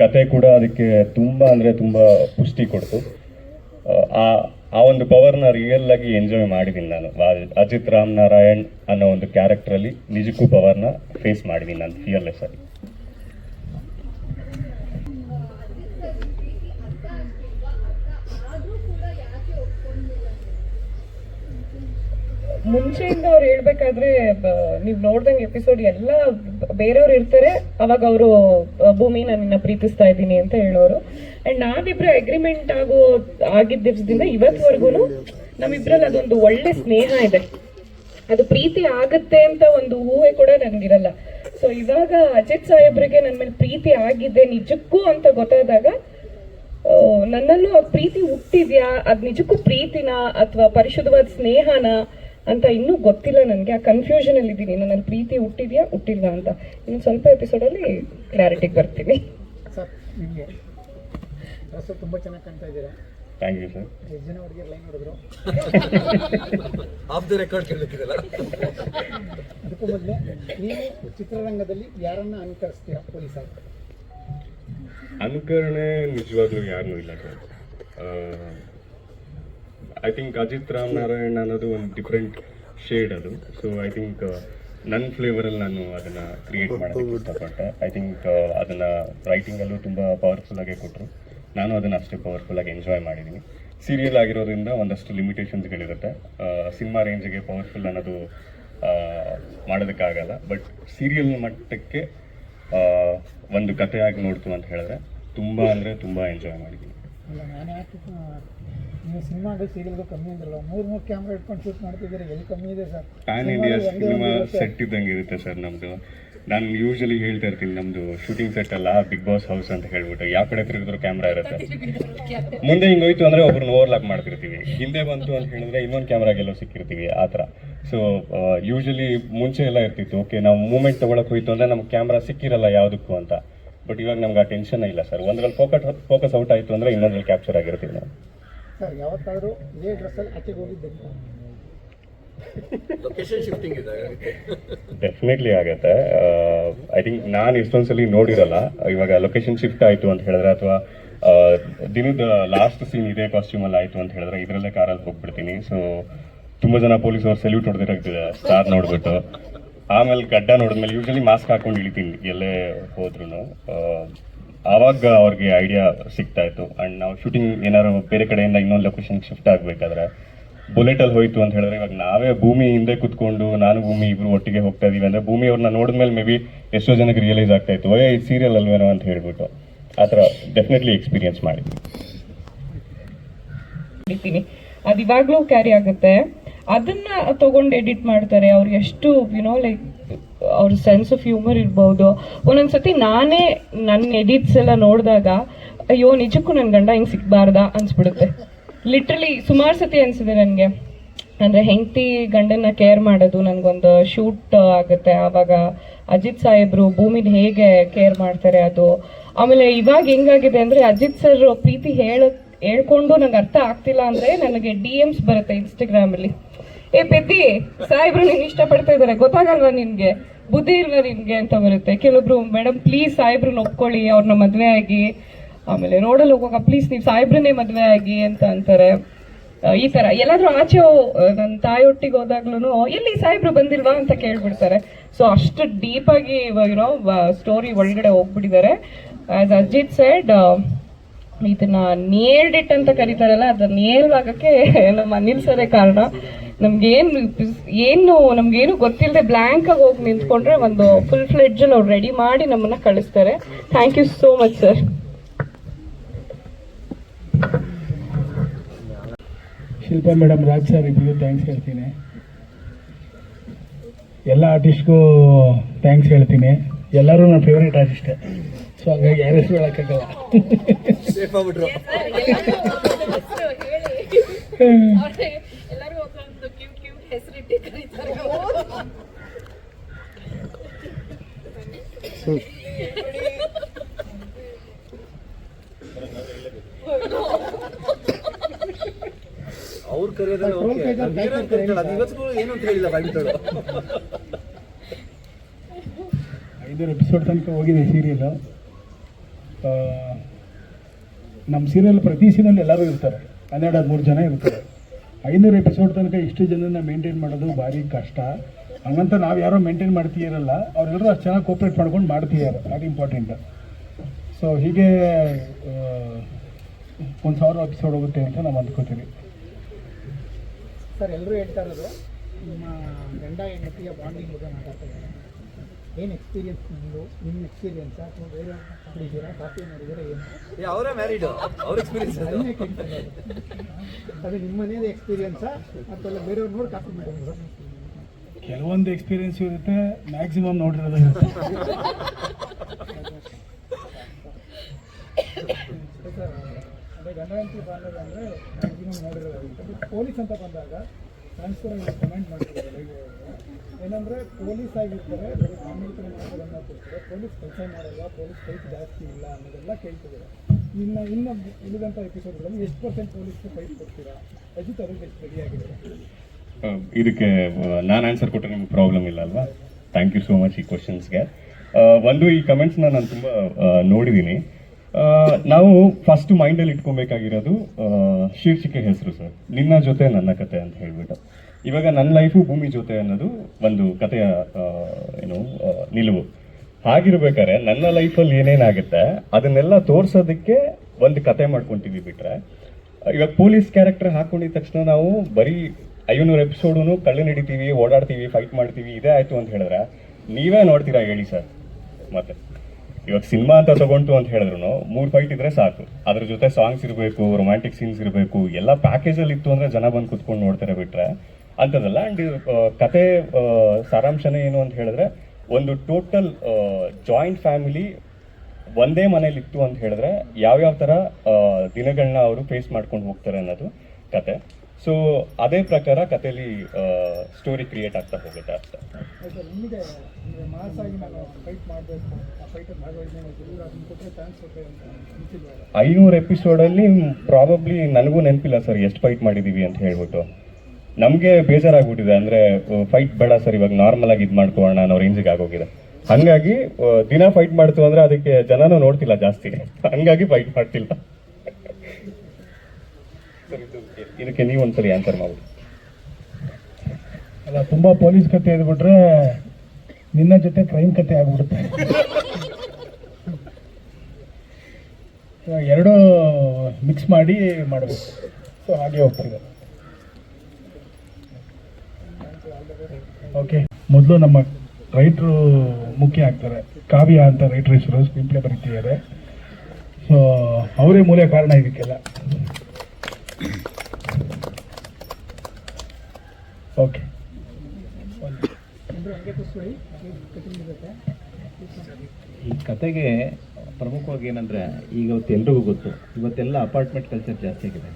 ಕತೆ ಕೂಡ ಅದಕ್ಕೆ ತುಂಬ ಅಂದರೆ ತುಂಬ ಪುಷ್ಟಿ ಕೊಡ್ತು. ಆ ಆ ಒಂದು ಪವರ್ನ ರಿಯಲ್ ಆಗಿ ಎಂಜಾಯ್ ಮಾಡಿದ್ದೀನಿ ನಾನು. ಅಜಿತ್ ರಾಮ್ ನಾರಾಯಣ್ ಅನ್ನೋ ಒಂದು ಕ್ಯಾರೆಕ್ಟ್ರಲ್ಲಿ ನಿಜಕ್ಕೂ ಪವರ್ನ ಫೇಸ್ ಮಾಡಿದ್ದೀನಿ ನಾನು ಫಿಯರ್ಲೆಸ್ ಆಗಿ.
ಮುಂಚೆಯಿಂದ ಅವ್ರು ಹೇಳ್ಬೇಕಾದ್ರೆ ನೀವು ನೋಡ್ದಂಗೆ ಎಪಿಸೋಡ್ ಎಲ್ಲ ಬೇರೆಯವ್ರು ಇರ್ತಾರೆ, ಅವಾಗ ಅವರು ಭೂಮಿ ನನ್ನ ಪ್ರೀತಿಸ್ತಾ ಇದ್ದೀನಿ ಅಂತ ಹೇಳೋರು. ಅಂಡ್ ನಾವಿಬ್ರು ಅಗ್ರಿಮೆಂಟ್ ಆಗೋ ಆಗಿದ್ದ ದಿವಸದಿಂದ ಇವತ್ವರೆಗೂ ನಮ್ಮಿಬ್ರಲ್ಲಿ ಅದೊಂದು ಒಳ್ಳೆ ಸ್ನೇಹ ಇದೆ. ಅದು ಪ್ರೀತಿ ಆಗತ್ತೆ ಅಂತ ಒಂದು ಊಹೆ ಕೂಡ ನನ್ಗಿರಲ್ಲ ಸೊ ಇವಾಗ ಅಜಿತ್ ಸಾಹೇಬ್ರಿಗೆ ನನ್ನ ಮೇಲೆ ಪ್ರೀತಿ ಆಗಿದೆ ನಿಜಕ್ಕೂ ಅಂತ ಗೊತ್ತಾದಾಗ ನನ್ನಲ್ಲೂ ಆ ಪ್ರೀತಿ ಹುಟ್ಟಿದ್ಯಾ? ಅದ್ ನಿಜಕ್ಕೂ ಪ್ರೀತಿನ ಅಥವಾ ಪರಿಶುದ್ಧವಾದ ಸ್ನೇಹನ? ಅಂತ ಇನ್ನೂ ಗೊತ್ತಿಲ್ಲ ನನಗೆ. ಆ ಕನ್ಫ್ಯೂಷನ್ ಅಲ್ಲಿ ಇದ್ದೀನಿ. ನನ್ನ ಪ್ರೀತಿ ಹುಟ್ಟಿದ್ಯಾ? ಹುಟ್ಟಿಲ್ಲ ಅಂತ. ಇನ್ನು ಸ್ವಲ್ಪ ಎಪಿಸೋಡಲ್ಲಿ ಕ್ಲಾರಿಟಿಗೆ ಬರ್ತೀನಿ.
ಸರ್ ನಿಮಗೆ ತುಂಬ ಚೆನ್ನಾಗಿ ಕಾಣ್ತಾ ಇದ್ದೀರಾ?
ಥ್ಯಾಂಕ್ ಯು ಸರ್
ಜನ ಹುಡುಗಿಯರು ಲೈನ್ ಹೊಡೆದ್ರು
ಆಫ್ ದ ರೆಕಾರ್ಡ್ ಕೇಳಬೇಕಿದಲ್ಲ
ಅದಕ್ಕೂ ಮೊದಲು ನೀವು ಚಿತ್ರರಂಗದಲ್ಲಿ ಯಾರನ್ನ ಅನುಕರಿಸ್ತೀರಾ ಪೊಲೀಸ್ ಆಗಿ
ಅನುಕರಣೆ ನಿಜವಾಗ್ಲೂ ಯಾರನ್ನೂ ಇಲ್ಲ sir I think Ajit Ram Narayan ಅನ್ನೋದು ಒಂದು ಡಿಫ್ರೆಂಟ್ ಶೇಡ್ ಅದು. ಸೊ ಐ ಥಿಂಕ್ ನನ್ನ ಫ್ಲೇವರಲ್ಲಿ ನಾನು ಅದನ್ನು ಕ್ರಿಯೇಟ್ ಮಾಡೋದಕ್ಕೆ ಇಷ್ಟಪಟ್ಟೆ. ಐ ಥಿಂಕ್ ಅದನ್ನು ರೈಟಿಂಗಲ್ಲೂ ತುಂಬ ಪವರ್ಫುಲ್ಲಾಗೆ ಕೊಟ್ಟರು ನಾನು ಅದನ್ನು ಅಷ್ಟೇ ಪವರ್ಫುಲ್ಲಾಗಿ ಎಂಜಾಯ್ ಮಾಡಿದ್ದೀನಿ ಸೀರಿಯಲ್ ಆಗಿರೋದ್ರಿಂದ ಒಂದಷ್ಟು ಲಿಮಿಟೇಷನ್ಸ್ಗಳಿರುತ್ತೆ ಸಿನಿಮಾ ರೇಂಜ್ಗೆ ಪವರ್ಫುಲ್ ಅನ್ನೋದು ಆ, ಮಾಡೋದಕ್ಕಾಗಲ್ಲ. ಬಟ್ ಸೀರಿಯಲ್ ಮಟ್ಟಕ್ಕೆ ಒಂದು ಕಥೆಯಾಗಿ ನೋಡ್ತು ಅಂತ ಹೇಳಿದ್ರೆ ತುಂಬ ಅಂದರೆ ತುಂಬ ಎಂಜಾಯ್ ಮಾಡಿದ್ದೀನಿ
ನೀವು ಸಿನಿಮಾಗಳು ಸೀರಿಯಲ್ಗೂ ಕಮ್ಮಿ ಅಂದ್ರಲ್ಲ ಮೂರು ಮೂರು ಕ್ಯಾಮ್ರಾ ಇಟ್ಕೊಂಡು ಶೂಟ್ ಮಾಡ್ತಿದ್ದಾರೆ ಎಲ್ಲಿ ಕಮ್ಮಿ ಇದೆ sir?
Pan India cinema set ಇದ್ದಂಗೆ ಇರುತ್ತೆ ಸರ್ ನಮ್ಮದು ನಾನು ಯೂಶಲಿ ಹೇಳ್ತಾ ಇರ್ತೀನಿ ನಮ್ಮದು ಶೂಟಿಂಗ್ ಸೆಟ್ ಅಲ್ಲ ಬಿಗ್ ಬಾಸ್ ಹೌಸ್ ಅಂತ ಹೇಳ್ಬಿಟ್ಟು. ಯಾವ ಕಡೆ ತಿರುಗಿದ್ರು ಕ್ಯಾಮ್ರಾ ಇರುತ್ತೆ. ಮುಂದೆ ಹಿಂಗೋಯ್ತು ಅಂದರೆ ಒಬ್ರನ್ನ ಓವರ್ಲಾಕ್ ಮಾಡ್ತಿರ್ತೀವಿ. ಹಿಂದೆ ಬಂತು ಅಂತ ಹೇಳಿದ್ರೆ ಇನ್ನೊಂದು ಕ್ಯಾಮ್ರಾಗೆಲ್ಲೋ ಸಿಕ್ಕಿರ್ತೀವಿ ಆ ಥರ. ಸೊ ಯೂಶಲಿ ಮುಂಚೆ ಎಲ್ಲ ಇರ್ತಿತ್ತು. ಓಕೆ ನಾವು ಮೂಮೆಂಟ್ ತೊಗೊಳಕ್ಕೆ ಹೋಯ್ತು ಅಂದರೆ ನಮ್ಗೆ ಕ್ಯಾಮ್ರಾ ಸಿಕ್ಕಿರಲ್ಲ ಯಾವುದಕ್ಕೂ ಅಂತ. ಬಟ್ ಇವಾಗ ನಮ್ಗೆ ಆ ಟೆನ್ಷನ್ ಇಲ್ಲ ಸರ್. ಒಂದ್ರಲ್ಲಿ ಫೋಕಸ್ ಫೋಕಸ್ ಔಟ್ ಆಯಿತು ಅಂದರೆ ಇನ್ನೊಂದ್ರಲ್ಲಿ ಕ್ಯಾಪ್ಚರ್ ಆಗಿರ್ತೀವಿ ನಾವು.
ಸರ್ ಯಾವತ್ತಾದರೂ ಇದೇ ಡ್ರೆಸ್ಸಲ್ಲಿ ಆಚೆಗೆ ಹೋಗಿದ್ದೆ
ಲೊಕೇಶನ್ ಶಿಫ್ಟಿಂಗ್ ಇದೆ
ಡೆಫಿನೆಟ್ಲಿ ಆಗುತ್ತೆ. ಐ ಥಿಂಕ್ ನಾನು ಇಷ್ಟೊಂದ್ಸಲಿ ನೋಡಿರಲ್ಲ ಇವಾಗ ಲೊಕೇಶನ್ ಶಿಫ್ಟ್ ಆಯಿತು ಅಂತ ಹೇಳಿದ್ರೆ ಅಥವಾ ದಿನದ ಲಾಸ್ಟ್ ಸೀನ್ ಇದೇ ಕಾಸ್ಟ್ಯೂಮಲ್ಲಿ ಆಯಿತು ಅಂತ ಹೇಳಿದ್ರೆ ಇದರಲ್ಲೇ ಕಾರಲ್ಲಿ ಹೋಗ್ಬಿಡ್ತೀನಿ. ಸೊ ತುಂಬ ಜನ ಪೊಲೀಸ್ ಅವ್ರು ಸೆಲ್ಯೂಟ್ ಹೊಡೆದಿರಾಗ್ತಿದೆ ಸ್ಟಾರ್ ನೋಡ್ಬಿಟ್ಟು ಆಮೇಲೆ ಗಡ್ಡ ನೋಡಿದ್ಮೇಲೆ ಯೂಶಲಿ ಮಾಸ್ಕ್ ಹಾಕೊಂಡು ಇಳಿತೀನಿ ಎಲ್ಲೇ ಹೋದ್ರೂ ಆವಾಗ ಅವ್ರಿಗೆ ಐಡಿಯಾ ಸಿಗ್ತಾ ಇತ್ತು. ಆ್ಯಂಡ್ ನಾವು ಶೂಟಿಂಗ್ ಏನಾದ್ರು ಬೇರೆ ಕಡೆಯಿಂದ ಇನ್ನೊಂದು ಲೊಕೇಶನ್ ಶಿಫ್ಟ್ ಆಗಬೇಕಾದ್ರೆ ಬುಲೆಟಲ್ಲಿ ಹೋಯ್ತು ಅಂತ ಹೇಳಿದ್ರೆ ಇವಾಗ ನಾವೇ ಭೂಮಿ ಹಿಂದೆ ಕುತ್ಕೊಂಡು ನಾನು ಭೂಮಿ ಇಬ್ರು ಒಟ್ಟಿಗೆ ಹೋಗ್ತಾ ಇದೀವಿ ಅಂದ್ರೆ ಭೂಮಿ ಅವ್ರನ್ನ ನೋಡಿದ್ಮೇಲೆ ಮೇ ಬಿ ಎಷ್ಟೋ ಜನಕ್ಕೆ ರಿಯಲೈಸ್ ಆಗ್ತಾ ಇತ್ತು. ಇದು ಸೀರಿಯಲ್ ಅಲ್ವೇನೋ ಅಂತ ಹೇಳ್ಬಿಟ್ಟು ಆ ಥರ ಡೆಫಿನೆಟ್ಲಿ ಎಕ್ಸ್ಪೀರಿಯನ್ಸ್ ಮಾಡಿದ್ವಿ.
ಅದು ಇವಾಗಲೂ ಕ್ಯಾರಿ ಆಗುತ್ತೆ. ಅದನ್ನ ತಗೊಂಡು ಎಡಿಟ್ ಮಾಡ್ತಾರೆ. ಅವ್ರಿಗೆ ಎಷ್ಟು ಯುನೋ ಲೈಕ್ ಅವ್ರ ಸೆನ್ಸ್ ಆಫ್ ಹ್ಯೂಮರ್ ಇರ್ಬೋದು. ಒಂದೊಂದ್ಸತಿ ನಾನೇ ನನ್ನ ಎಡಿಟ್ಸ್ ಎಲ್ಲ ನೋಡಿದಾಗ, ಅಯ್ಯೋ, ನಿಜಕ್ಕೂ ನನ್ನ ಗಂಡ ಹಿಂಗೆ ಸಿಗಬಾರ್ದಾ ಅನ್ಸ್ಬಿಡುತ್ತೆ. ಲಿಟ್ರಲಿ ಸುಮಾರು ಸತಿ ಅನಿಸಿದೆ ನನಗೆ. ಅಂದರೆ ಹೆಂಡತಿ ಗಂಡನ್ನ ಕೇರ್ ಮಾಡೋದು ನನಗೊಂದು ಶೂಟ್ ಆಗುತ್ತೆ. ಆವಾಗ ಅಜಿತ್ ಸಾಹೇಬ್ರು ಭೂಮಿನ ಹೇಗೆ ಕೇರ್ ಮಾಡ್ತಾರೆ ಅದು. ಆಮೇಲೆ ಇವಾಗ ಹೆಂಗಾಗಿದೆ ಅಂದರೆ ಅಜಿತ್ ಸರ್ ಪ್ರೀತಿ ಹೇಳ, ಹೇಳ್ಕೊಂಡು ನಂಗೆ ಅರ್ಥ ಆಗ್ತಿಲ್ಲ ಅಂದರೆ ನನಗೆ ಡಿ ಎಮ್ಸ್ ಬರುತ್ತೆ ಇನ್ಸ್ಟಾಗ್ರಾಮಲ್ಲಿ ಏ, ಪೆದ್ದಿ, ಸಾಹೇಬ್ರು ನೀನು ಇಷ್ಟಪಡ್ತಾ ಇದ್ದಾರೆ ಗೊತ್ತಾಗಲ್ವಾ ನಿನಗೆ? ಬುದ್ಧಿ ಇರುವ ನಿಮ್ಗೆ ಅಂತ ಬರುತ್ತೆ. ಕೆಲವೊಬ್ರು ಮೇಡಮ್ ಪ್ಲೀಸ್ ಸಾಹೇಬ್ರನ್ನ ಒಪ್ಕೊಳ್ಳಿ ಅವ್ರನ್ನ ಮದುವೆ ಆಗಿ. ಆಮೇಲೆ ರೋಡಲ್ಲಿ ಹೋಗುವಾಗ ಪ್ಲೀಸ್ ನೀವು ಸಾಹೇಬ್ರನ್ನೇ ಮದುವೆ ಆಗಿ ಅಂತ ಅಂತಾರೆ. ಈ ತರ. ಎಲ್ಲಾದ್ರೂ ಆಚೆ ನನ್ನ ತಾಯಿಯೊಟ್ಟಿಗೆ ಹೋದಾಗ್ಲೂ ಎಲ್ಲಿ ಸಾಹೇಬ್ರು ಬಂದಿಲ್ವಾ? ಅಂತ ಕೇಳ್ಬಿಡ್ತಾರೆ. ಸೊ ಅಷ್ಟು ಡೀಪ್ ಆಗಿ ಇರೋ ಸ್ಟೋರಿ ಒಳಗಡೆ ಹೋಗ್ಬಿಟ್ಟಿದ್ದಾರೆ. ಆಸ್ ಅಜಿತ್ ಸೈಡ್ ಇದನ್ನ ನೇಲ್ಡ್ ಇಟ್ ಅಂತ ಕರೀತಾರಲ್ಲ, ಅದನ್ನ ನೇಲ್ವಾಗಕ್ಕೆ ನಮ್ಮ ಅನಿಲ್ ಸರೇ ಕಾರಣ. ನಮ್ಗೇನು ಏನು ನಮ್ಗೇನು ಗೊತ್ತಿಲ್ಲದೆ ಬ್ಲ್ಯಾಂಕ್ ಆಗಿ ಹೋಗಿ ನಿಂತ್ಕೊಂಡ್ರೆ ಒಂದು ಫುಲ್ ಫ್ಲೆಡ್ಜ್ ಅವ್ರು ರೆಡಿ ಮಾಡಿ ನಮ್ಮನ್ನ ಕಳಿಸ್ತಾರೆ. Thank you so much sir
Shilpa madam Raj sir ಇಬ್ಬರಿಗೂ ಥ್ಯಾಂಕ್ಸ್ ಹೇಳ್ತೀನಿ. ಎಲ್ಲ ಆರ್ಟಿಸ್ಟ್ಗೂ ಥ್ಯಾಂಕ್ಸ್ ಹೇಳ್ತೀನಿ. ಎಲ್ಲರೂ ನನ್ನ ಫೇವ್ರೇಟ್ ಆರ್ಟಿಸ್ಟ್ ಸೊ ಹಾಗಾಗಿ ಯಾರ ಹೆಸರು ಹೇಳೋಕ್ಕಾಗಲ್ಲ.
ಸೇಫ್ ಆಗ್ಬಿಟ್ರು. ಅವ್ರು ಅದು ಇವತ್ತಿಗೂ ಏನು ಅಂತ ಹೇಳಿಲ್ಲ
ಐನೂರು ಎಪಿಸೋಡ್ ತನಕ ಹೋಗಿದೆ ಸೀರಿಯಲ್ ನಮ್ಮ ಸೀರಿಯಲ್ ಪ್ರತಿ ಸೀನಲ್ಲಿ ಎಲ್ಲರೂ ಇರ್ತಾರೆ. ಹನ್ನೆರಡು ಹದಿಮೂರು ಜನ ಇರ್ತಾರೆ. ಐನೂರು ಎಪಿಸೋಡ್ ತನಕ ಇಷ್ಟು ಜನನ ಮೇಂಟೈನ್ ಮಾಡೋದು ಭಾರಿ ಕಷ್ಟ. ಹಂಗಂತ ನಾವು ಯಾರೋ ಮೇಂಟೈನ್ ಮಾಡ್ತೀರಲ್ಲ ಅವರೆಲ್ಲರೂ ಅಷ್ಟು ಚೆನ್ನಾಗಿ ಕೋಪ್ರೇಟ್ ಮಾಡ್ಕೊಂಡು ಮಾಡ್ತಿದ್ದಾರೆ ಅದು ಇಂಪಾರ್ಟೆಂಟ್ ಸೊ ಹೀಗೆ ಒಂದು ಸಾವಿರ ಎಪಿಸೋಡ್ ಹೋಗುತ್ತೆ ಅಂತ ನಾವು ಅಂದ್ಕೋತೀವಿ.
ಸರ್ ಎಲ್ಲರೂ ಹೇಳ್ತಾ ಇರೋದು ನಿಮ್ಮ ಗಂಡ ಹೆಂಡತಿಯ ಬಾಂಡಿಂಗ್ ಬಗ್ಗೆ ಮಾತಾಡ್ತಾ ಇದ್ದಾರೆ. ಏನು ಎಕ್ಸ್ಪೀರಿಯನ್ಸ್ ನಿಮ್ಮದು ನಿಮ್ಮ ಎಕ್ಸ್ಪೀರಿಯನ್ಸ್ ಅಥವಾ ಬೇರೆ ಮಾಡಿದ್ದೀರಾ? ಕಾಫಿ ಮಾಡಿದ್ದೀರಾ? ಏನು?
ಅವರೇ ಮ್ಯಾರಿಡ್ ಅವ್ರ ಎಕ್ಸ್ಪೀರಿಯನ್ಸ್. ಅದು.
ನಿಮ್ಮ ಮನೇದು ಎಕ್ಸ್ಪೀರಿಯನ್ಸಾ ಅಥವಾ ಬೇರೆಯವ್ರು ನೋಡಿ ಕಾಫಿ ಮಾಡಿದ್ರು.
ಕೆಲವೊಂದು ಎಕ್ಸ್ಪೀರಿಯನ್ಸ್ ಇರುತ್ತೆ ಮ್ಯಾಕ್ಸಿಮಮ್ ನೋಡಿರೋದು
ಅದೇ ಗಂಡ ಹೆಂಡತಿ ಅಂದರೆ ಮ್ಯಾಕ್ಸಿಮಮ್ ನೋಡಿರೋದಾಗುತ್ತೆ ಪೊಲೀಸ್ ಅಂತ ಬಂದಾಗ ಟ್ರಾನ್ಸ್ಫರ್ ಕಮೆಂಟ್ ಮಾಡ್ತಿದ್ದಾರೆ. ಲೈವ್ ಏನಂದರೆ ಪೊಲೀಸ್ ಆಗಿರ್ತಾರೆ ಮಾಡೋದನ್ನ ಕೊಡ್ತಾರೆ ಪೊಲೀಸ್ ಕೆಲಸ ಮಾಡಲ್ಲ ಪೊಲೀಸ್ ಫೈಟ್ ಜಾಸ್ತಿ ಇಲ್ಲ ಅನ್ನೋದೆಲ್ಲ ಕೇಳ್ತಿದ್ದಾರೆ. ಇನ್ನು ಇನ್ನು ಉಳಿದಂಥ ಎಪಿಸೋಡ್ಗಳಲ್ಲಿ ಎಷ್ಟು ಪರ್ಸೆಂಟ್ ಪೊಲೀಸ್ಗೆ ಫೈಟ್ ಕೊಡ್ತೀರಾ? ಅಜಿತ್ ಅವ್ರಿಗೆ ಎಷ್ಟು ರೆಡಿ ಆಗಿದ್ದಾರೆ?
ಆ, ಇದಕ್ಕೆ ನಾನು ಆನ್ಸರ್ ಕೊಟ್ಟರೆ ನಿಮ್ಗೆ ಪ್ರಾಬ್ಲಮ್ ಇಲ್ಲ ಅಲ್ವಾ? ಥ್ಯಾಂಕ್ ಯು ಸೋ ಮಚ್ ಈ ಕ್ವಶನ್ಸ್ಗೆ ಒಂದು ಈ ಕಮೆಂಟ್ಸ್ನ ನಾನು ತುಂಬ ನೋಡಿದ್ದೀನಿ ನಾವು ಫಸ್ಟ್ ಮೈಂಡಲ್ಲಿ ಇಟ್ಕೊಬೇಕಾಗಿರೋದು ಶೀರ್ಷಿಕೆ ಹೆಸರು ಸರ್. ನಿನ್ನ ಜೊತೆ ನನ್ನ ಕತೆ ಅಂತ ಹೇಳ್ಬಿಟ್ಟು. ಇವಾಗ ನನ್ನ ಲೈಫು ಭೂಮಿ ಜೊತೆ ಅನ್ನೋದು ಒಂದು ಕಥೆಯ ಆ, ಏನು ನಿಲುವು. ಹಾಗಿರ್ಬೇಕಾದ್ರೆ ನನ್ನ ಲೈಫಲ್ಲಿ ಏನೇನಾಗುತ್ತೆ ಅದನ್ನೆಲ್ಲ ತೋರ್ಸೋದಕ್ಕೆ ಒಂದು ಕತೆ ಮಾಡ್ಕೊಂತೀವಿ ಬಿಟ್ರೆ. ಇವಾಗ ಪೊಲೀಸ್ ಕ್ಯಾರೆಕ್ಟರ್ ಹಾಕೊಂಡಿದ ತಕ್ಷಣ ನಾವು ಬರೀ ಐನೂರು ಎಪಿಸೋಡು ಕಳ್ಳೆ ನಡಿತೀವಿ ಓಡಾಡ್ತೀವಿ ಫೈಟ್ ಮಾಡ್ತೀವಿ, ಇದೇ ಆಯ್ತು ಅಂತ ಹೇಳಿದ್ರೆ ನೀವೇ ನೋಡ್ತೀರಾ ಹೇಳಿ ಸರ್? ಮತ್ತೆ. ಇವಾಗ ಸಿನಿಮಾ ಅಂತ ತಗೊಂಡು ಅಂತ ಹೇಳಿದ್ರು ಮೂರು ಫೈಟ್ ಇದ್ರೆ ಸಾಕು. ಅದ್ರ ಜೊತೆ ಸಾಂಗ್ಸ್ ಇರಬೇಕು ರೊಮ್ಯಾಂಟಿಕ್ ಸೀನ್ಸ್ ಇರಬೇಕು, ಎಲ್ಲ ಪ್ಯಾಕೇಜಲ್ಲಿ ಇತ್ತು ಅಂದ್ರೆ ಜನ ಬಂದು ಕುತ್ಕೊಂಡು ನೋಡ್ತಾರೆ ಬಿಟ್ರೆ. ಅಂಥದ್ದಲ್ಲ ಆ್ಯಂಡ್ ಕತೆ ಸಾರಾಂಶನೇ ಏನು ಅಂತ ಹೇಳಿದ್ರೆ ಒಂದು ಟೋಟಲ್ ಜಾಯಿಂಟ್ ಫ್ಯಾಮಿಲಿ ಒಂದೇ ಮನೇಲಿ ಇತ್ತು ಅಂತ ಹೇಳಿದ್ರೆ ಯಾವ್ಯಾವ ಥರ ದಿನಗಳನ್ನ ಅವರು ಫೇಸ್ ಮಾಡ್ಕೊಂಡು ಹೋಗ್ತಾರೆ ಅನ್ನೋದು ಕತೆ. ಸೊ ಅದೇ ಪ್ರಕಾರ ಕಥೆಯಲ್ಲಿ ಸ್ಟೋರಿ ಕ್ರಿಯೇಟ್ ಆಗ್ತಾ ಹೋಗುತ್ತೆ ಅಷ್ಟೇ
ಅಂತ
ಐನೂರು ಎಪಿಸೋಡಲ್ಲಿ ಪ್ರಾಬಬ್ಲಿ ನನಗೂ ನೆನಪಿಲ್ಲ ಸರ್ ಎಷ್ಟು ಫೈಟ್ ಮಾಡಿದ್ದೀವಿ ಅಂತ ಹೇಳ್ಬಿಟ್ಟು. ನಮಗೆ ಬೇಜಾರಾಗ್ಬಿಟ್ಟಿದೆ ಅಂದರೆ ಫೈಟ್ ಬೇಡ ಸರ್ ಇವಾಗ ನಾರ್ಮಲ್ ಆಗಿ ಇದು ಮಾಡ್ಕೊಳ್ಳೋಣ ಅನ್ನೋ ರೇಂಜಿಗೆ ಆಗೋಗಿದೆ. ಹಂಗಾಗಿ ದಿನ ಫೈಟ್ ಮಾಡ್ತು ಅಂದರೆ ಅದಕ್ಕೆ ಜನನೂ ನೋಡ್ತಿಲ್ಲ ಜಾಸ್ತಿ. ಹಂಗಾಗಿ ಫೈಟ್ ಮಾಡ್ತಿಲ್ಲ. ಇದಕ್ಕೆ ನೀವು ಒಂದ್ಸಲಿ ಆನ್ಸರ್ ಮಾಡಿ
ಅಲ್ಲ, ತುಂಬ ಪೊಲೀಸ್ ಕತೆ ಇದ್ಬಿಟ್ರೆ ನಿನ್ನ ಜೊತೆ ಕ್ರೈಮ್ ಕತೆ ಆಗ್ಬಿಡುತ್ತೆ. ಎರಡೂ ಮಿಕ್ಸ್ ಮಾಡಿ ಮಾಡಬೇಕು. ಸೊ ಹಾಗೆ ಹೋಗ್ತಿದೆ. ಓಕೆ ಮೊದಲು ನಮ್ಮ ರೈಟ್ರು ಮುಖ್ಯ ಆಗ್ತಾರೆ. ಕಾವ್ಯ ಅಂತ ರೈಟ್ರ್ ಹೆಸರು ಸ್ಕ್ರೀನ್ ಪ್ಲೇ ಬರೀತಿದ್ದಾರೆ. ಸೊ ಅವರೇ ಮೂಲ ಕಾರಣ ಇದಕ್ಕೆಲ್ಲ. ಓಕೆ
ಈ ಕತೆಗೆ ಪ್ರಮುಖವಾಗಿ ಏನಂದರೆ, ಈಗ ಇವತ್ತು ಎಲ್ರಿಗೂ ಗೊತ್ತು, ಇವತ್ತೆಲ್ಲ ಅಪಾರ್ಟ್ಮೆಂಟ್ ಕಲ್ಚರ್ ಜಾಸ್ತಿ ಆಗಿದೆ.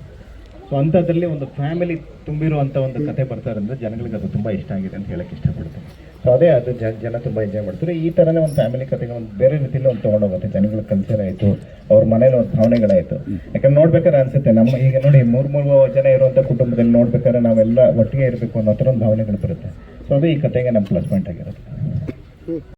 ಸೊ ಅಂಥದ್ರಲ್ಲಿ ಒಂದು ಫ್ಯಾಮಿಲಿ ತುಂಬಿರುವಂಥ ಒಂದು ಕತೆ ಬರ್ತಾರೆ ಅಂದರೆ ಜನಗಳಿಗೆ ಅದು ತುಂಬ ಇಷ್ಟ ಆಗಿದೆ ಅಂತ ಹೇಳಕ್ಕೆ ಇಷ್ಟಪಡ್ತೀನಿ. ಸೊ ಅದೇ ಅದು ಜನ ಜನ ತುಂಬ ಎಂಜಾಯ್ ಮಾಡ್ತಾರೆ. ಈ ಥರನೇ ಒಂದು ಫ್ಯಾಮಿಲಿ ಕಥೆಗೆ ಒಂದು ಬೇರೆ ರೀತಿಯಲ್ಲಿ ಒಂದು ತೊಗೊಂಡೋಗುತ್ತೆ. ಜನಗಳ ಕಲ್ಚರ್ ಆಯಿತು, ಅವ್ರ ಮನೇಲಿ ಒಂದು ಭಾವನೆಗಳಾಯಿತು. ಯಾಕಂದ್ರೆ ನೋಡ್ಬೇಕಾದ್ರೆ ಅನ್ಸುತ್ತೆ, ನಮ್ಮ ಈಗ ನೋಡಿ ಮೂರು ಮೂರು ಜನ ಇರುವಂಥ ಕುಟುಂಬದಲ್ಲಿ ನೋಡ್ಬೇಕಾದ್ರೆ ನಾವೆಲ್ಲ ಒಟ್ಟಿಗೆ ಇರಬೇಕು ಅನ್ನೋ ಥರ ಒಂದು ಭಾವನೆಗಳು ಬರುತ್ತೆ. ಸೊ ಅದು ಈ ಕಥೆಗೆ ನಮ್ಮ ಪ್ಲಸ್ ಪಾಯಿಂಟ್ ಆಗಿರುತ್ತೆ